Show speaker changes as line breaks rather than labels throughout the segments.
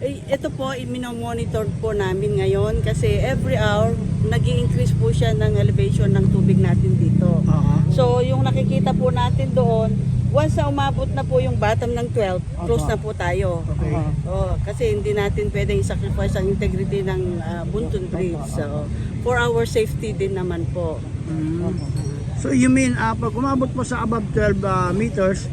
Eh, ito po, minomonitor po namin ngayon kasi every hour nag increase po siya ng elevation ng tubig natin dito.
Oo.
So, yung nakikita po natin doon, once na umabot na po yung bottom ng 12, close na po tayo.
Okay.
Oh, kasi hindi natin pwedeng sacrifice ang integrity ng ah, Buntun Bridge. So, for our safety din naman po.
Mm. So you mean, ah, pag umabot po sa above 12 ah, meters,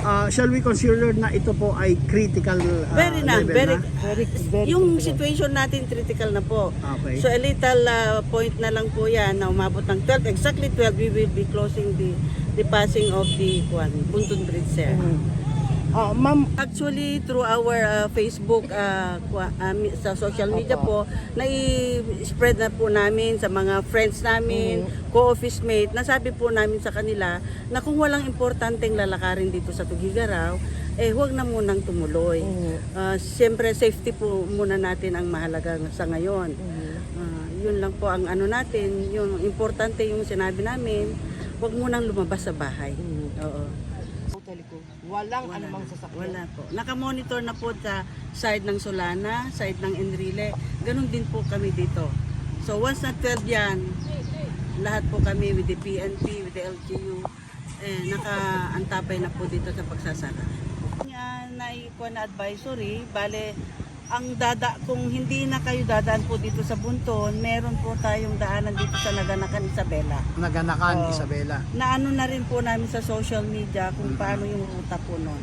ah, shall we consider na ito po ay critical ah,
Very na,
level
very,
na?
Very, very
yung
critical.
situation natin critical na po.
Okay.
So a little uh, point na lang po yan na umabot ng 12, exactly 12, we will be closing the the passing of the Kwan, Buntun Bridge sir.
Ah, ma'am,
Actually, through our uh, Facebook, uh, uh, mi- sa social media po, nai-spread na po namin sa mga friends namin, co-office mate, nasabi po namin sa kanila na kung walang importanteng lalakarin dito sa Tugigaraw, eh huwag na munang tumuloy. Uh, Siyempre, safety po muna natin ang mahalaga sa ngayon. Ah, yun lang po ang ano natin, yung importante yung sinabi namin, huwag munang lumabas sa bahay. Oo.
Totally ko. Walang
Wala
anumang sasakyan.
Wala po. Naka-monitor na po sa side ng Solana, side ng Enrile. Ganun din po kami dito. So once na 12 yan, lahat po kami with the PNP, with the LGU, eh, naka-antapay na po dito sa pagsasara. Nga naikuha na advisory, bale, ang dada, kung hindi na kayo dadaan po dito sa Bunton, meron po tayong daanan dito sa Naganakan Isabela
naganakan,
Oo.
Isabela.
na ano na rin po namin sa social media kung paano yung ruta po nun.